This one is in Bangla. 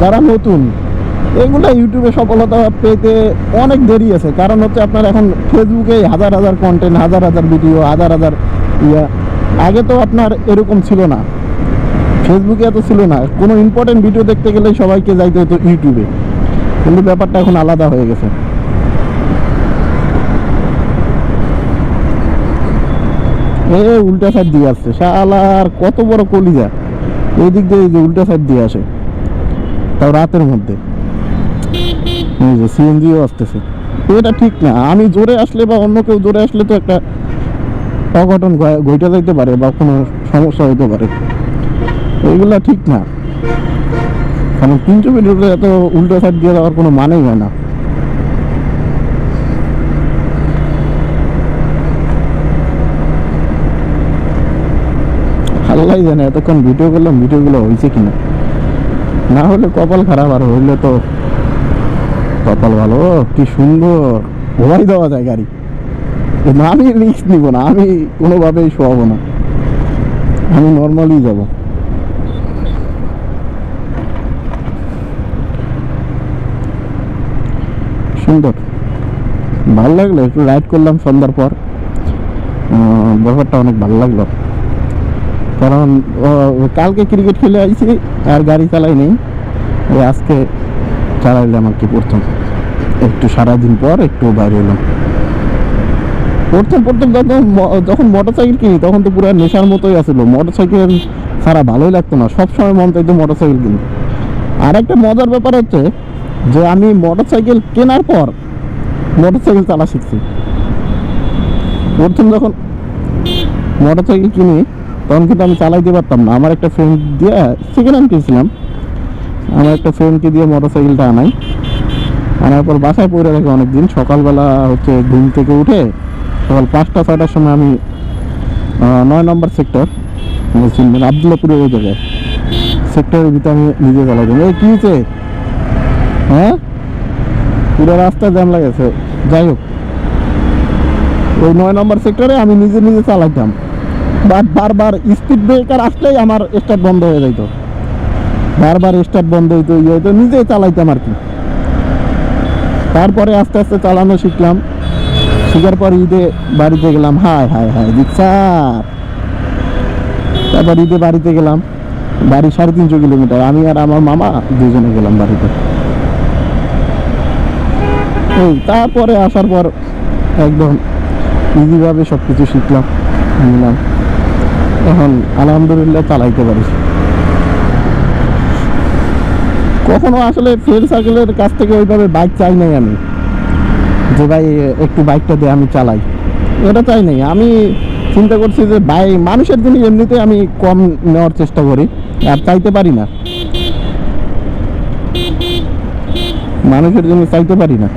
যারা নতুন, এগুলো ইউটিউবে সফলতা পেতে অনেক দেরি আছে। কারণ হচ্ছে আপনার এখন ফেসবুকে হাজার হাজার কন্টেন্ট হাজার হাজার ভিডিও হাজার হাজার ইয়া। আগে তো আপনার এরকম ছিল না। ফেসবুকে এত ছিল না। কোনো ইম্পর্টেন্ট ভিডিও দেখতে গেলে সবাইকে যাইতে হতো ইউটিউবে। কিন্তু ব্যাপারটা এখন আলাদা হয়ে গেছে। এ উল্টা সাইড দিয়ে আসছে। শালার, কত বড় কলিজা। এই দিক দিয়ে এই যে উল্টা সাইড দিয়ে আসে। তাও রাতের মধ্যে। সিএনজিও আসতেছে। এটা ঠিক না। আমি জোরে আসলে বা অন্য কেউ জোরে আসলে তো একটা অঘটন ঘটে যাইতে পারে বা কোনো সমস্যা হইতে পারে। এইগুলা ঠিক না। কারণ তিনশো মিটারে এত উল্টো সাইড দিয়ে যাওয়ার কোনো মানেই হয় না। আল্লাহ জানে এতক্ষণ ভিডিও করলাম, ভিডিওগুলো হয়েছে কিনা। না হলে কপাল খারাপ আর হইলে তো কপাল ভালো। কি সুন্দর। ঘোরাই দেওয়া যায় গাড়ি। কিন্তু আমি রিস্ক নিব না, আমি কোনোভাবেই শোয়াবো না। আমি নর্মালি যাব। সুন্দর। ভালো লাগল, একটু রাইড করলাম সন্ধ্যার পর। ব্যাপারটা অনেক ভালো লাগল। কারণ কালকে ক্রিকেট খেলে আইছি, আর গাড়ি চালাই নেই আজকে চালাইলাম আর কি প্রথম? একটু সারাদিন পর একটু বাইরে এলাম। প্রথম প্রথম যখন মোটর সাইকেল কিনি, তখন তো পুরো নেশার মতোই আসলো মোটর সাইকেল ছাড়া ভালোই লাগতো না। সবসময় মন চাইতো মোটর সাইকেল কিনি। আর একটা মজার ব্যাপার হচ্ছে যে, আমি মোটর সাইকেল কেনার পর মোটর সাইকেল চালা শিখছি। প্রথম যখন মোটর সাইকেল কিনি তখন কিন্তু আমি চালাইতে পারতাম না। আমার একটা ফ্রেন্ড দিয়ে সেকেন্ড হ্যান্ড কিনছিলাম। আমার একটা ফ্রেন্ডকে দিয়ে মোটর সাইকেলটা আনাই। আনার পর বাসায় পড়ে রাখি অনেকদিন। সকালবেলা হচ্ছে ঘুম থেকে উঠে সকাল পাঁচটা, ছয়টার সময় আমি নয় নম্বর সেক্টর চিনবেন আবদুল্লাপুরের ওই জায়গায়। সেক্টরের ভিতরে আমি নিজে চালাই এই কী হয়েছে? হ্যাঁ? পুরো রাস্তা জ্যাম লাগেছে। যাই হোক। ওই নয় নম্বর সেক্টরে আমি নিজে নিজে চালাইতাম। বাট বারবার স্পিড ব্রেকার আসলেই আমার স্টার্ট বন্ধ হয়ে যাইতো। বারবার স্টার্ট বন্ধ হইতো ইয়ে হইতো, নিজেই চালাইতাম আর কি। তারপরে আস্তে আস্তে চালানো শিখলাম। শিখার পর ঈদে বাড়িতে গেলাম হায় হায় হায় দিকসার তারপর ঈদে বাড়িতে গেলাম, বাড়ি সাড়ে তিনশো কিলোমিটার। আমি আর আমার মামা দুজনে গেলাম বাড়িতে। এই তারপরে আসার পর একদম ইজিভাবে সব কিছু শিখলাম, নিলাম। এখন আলহামদুলিল্লাহ চালাইতে পারি। কখনো আসলে ফ্রেন্ড সার্কেলের কাছ থেকে ওইভাবে বাইক চাই নাই আমি। যে ভাই, একটু বাইকটা দিয়ে আমি চালাই। এটা চাই নাই। আমি চিন্তা করছি যে ভাই, মানুষের জিনিস এমনিতে আমি কম নেওয়ার চেষ্টা করি, আর চাইতে পারি না। মানুষের জন্য চাইতে পারি না।